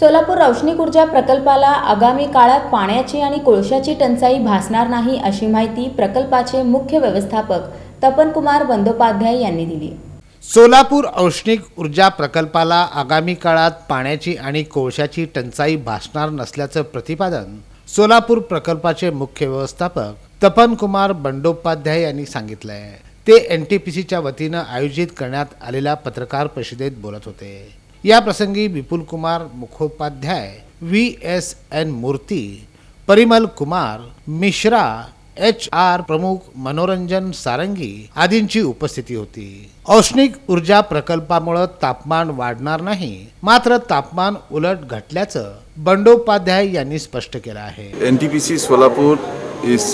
सोलापूर औष्णिक ऊर्जा प्रकल्पाला आगामी काळात पाण्याची आणि कोळशाची टंचाई भासणार नाही अशी माहिती प्रकल्पाचे मुख्य व्यवस्थापक तपनकुमार बंदोपाध्याय यांनी दिली. सोलापूर औष्णिक ऊर्जा प्रकल्पाला आगामी काळात पाण्याची आणि कोळशाची टंचाई भासणार नसल्याचं प्रतिपादन सोलापूर प्रकल्पाचे मुख्य व्यवस्थापक तपन कुमार बंडोपाध्याय यांनी सांगितलंय. ते एन टी पी सीच्या वतीनं आयोजित करण्यात आलेल्या पत्रकार परिषदेत बोलत होते. या प्रसंगी Vipul Kumar Mukhopadhyay V S N Murthy Parimal Kumar Mishra H R प्रमुख मनोरंजन सारंगी आदींची उपस्थिती होती. औष्णिक ऊर्जा प्रकल्पामुळे तापमान वाढणार नाही मात्र तापमान उलट घटल्याचं बंडोपाध्याय यांनी स्पष्ट केलं आहे. एनटीपीसी सोलापुर इस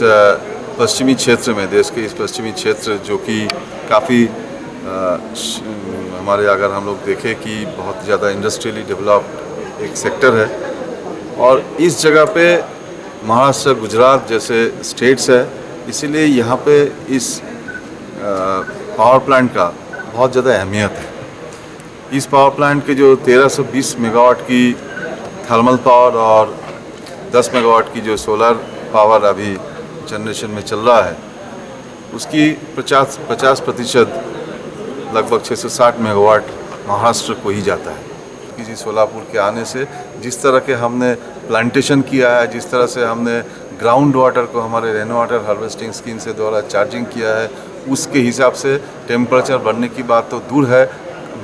पश्चिमी क्षेत्र में देश के इस पश्चिमी क्षेत्र जो कि काफ़ी हमारे अगर हम लोग देखें कि बहुत ज़्यादा इंडस्ट्रियली डेवलप्ड एक सेक्टर है और इस जगह पे महाराष्ट्र, गुजरात जैसे स्टेट्स है, इसीलिए यहाँ पे इस पावर प्लांट का बहुत ज़्यादा अहमियत है। इस पावर प्लांट के जो 1320 मेगावाट की थर्मल पावर और 10 मेगावाट की जो सोलर पावर अभी जनरेशन में चल रहा है, उसकी 50 50 प्रतिशत लगभग 660 मेगावाट महाराष्ट्र को ही जाता है। जी सोलापुर के आने से जिस तरह के हमने प्लांटेशन किया है, जिस तरह से हमने ग्राउंड वाटर को हमारे रेन वाटर हार्वेस्टिंग स्कीम से द्वारा चार्जिंग किया है, उसके हिसाब से टेम्परेचर बढ़ने की बात तो दूर है।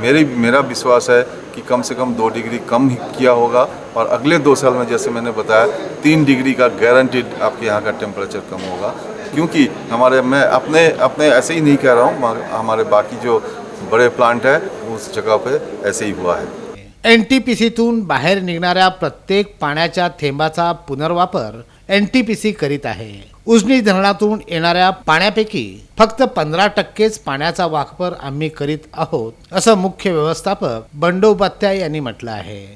मेरी, मेरा विश्वास है कि कम से कम दो डिग्री कम ही किया होगा और अगले दो साल में जैसे मैंने बताया तीन डिग्री का गारंटीड आपके यहाँ का टेम्परेचर कम होगा। क्योंकि हमारे मैं अपने अपने ऐसे ही नहीं कह रहा हूँ हमारे बाकी जो बड़े प्लांट है उस जगह पे ऐसे ही हुआ है। एन टी पी सीतून बाहेर निघणाऱ्या प्रत्येक पाण्याच्या थेंबाचा पुनर्वापर एन टी पी सी करीत आहे. उजनी धरणातून येणाऱ्या पाण्यापैकी फक्त पंधरा टक्केच पाण्याचा वापर आम्ही करीत आहोत असं मुख्य व्यवस्थापक बंडोपाध्याय यांनी म्हटलं आहे.